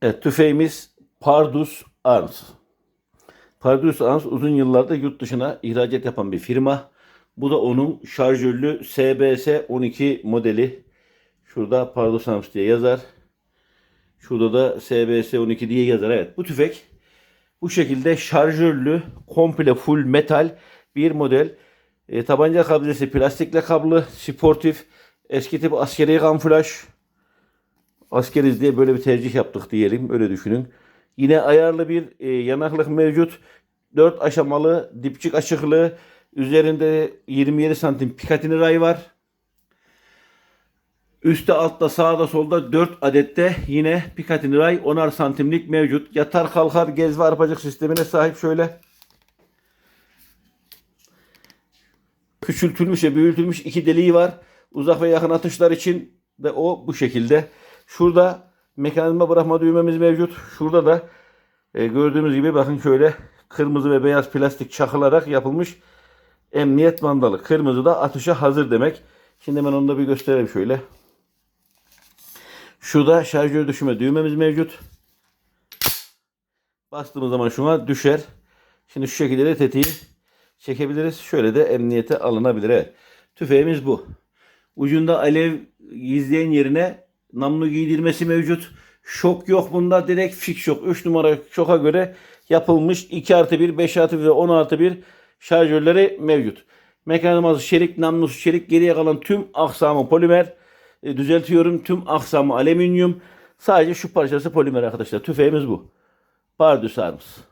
Tüfeğimiz Pardus Arms. Pardus Arms uzun yıllardır yurt dışına ihracat yapan bir firma. Bu da onun şarjörlü SBS 12 modeli. Şurada Pardus Arms diye yazar. Şurada da SBS 12 diye yazar. Evet bu tüfek bu şekilde şarjörlü komple full metal bir model. E, tabanca kabilesi plastikle kablı, sportif, eski tip askeri kamuflaj. Askeriz diye böyle bir tercih yaptık diyelim. Öyle düşünün. Yine ayarlı bir e, yanaklık mevcut. 4 aşamalı dipçik açıklığı. Üzerinde 27 santim Picatinny ray var. Üstte altta sağda solda 4 adette yine Picatinny ray 10'ar santimlik mevcut. Yatar kalkar gez ve arpacık sistemine sahip şöyle. Küçültülmüş ve büyütülmüş iki deliği var. Uzak ve yakın atışlar için de o bu şekilde. Şurada mekanizma bırakma düğmemiz mevcut. Şurada da e, gördüğünüz gibi bakın şöyle kırmızı ve beyaz plastik çakılarak yapılmış emniyet mandalı. Kırmızı da atışa hazır demek. Şimdi ben onu da bir göstereyim şöyle. Şurada şarjör düşürme düğmemiz mevcut. Bastığımız zaman şuna düşer. Şimdi şu şekilde de tetiği çekebiliriz. Şöyle de emniyete alınabilir. Evet. Tüfeğimiz bu. Ucunda alev gizleyen yerine namlu giydirmesi mevcut. Şok yok bunda. Direkt fix şok. 3 numara şoka göre yapılmış 2 artı 1, 5 artı 1 ve 10 artı 1 şarjörleri mevcut. Mekanizması çelik, namlusu çelik. Geriye kalan tüm aksamı polimer. E, düzeltiyorum. Tüm aksamı alüminyum. Sadece şu parçası polimer arkadaşlar. Tüfeğimiz bu. Pardus Arms.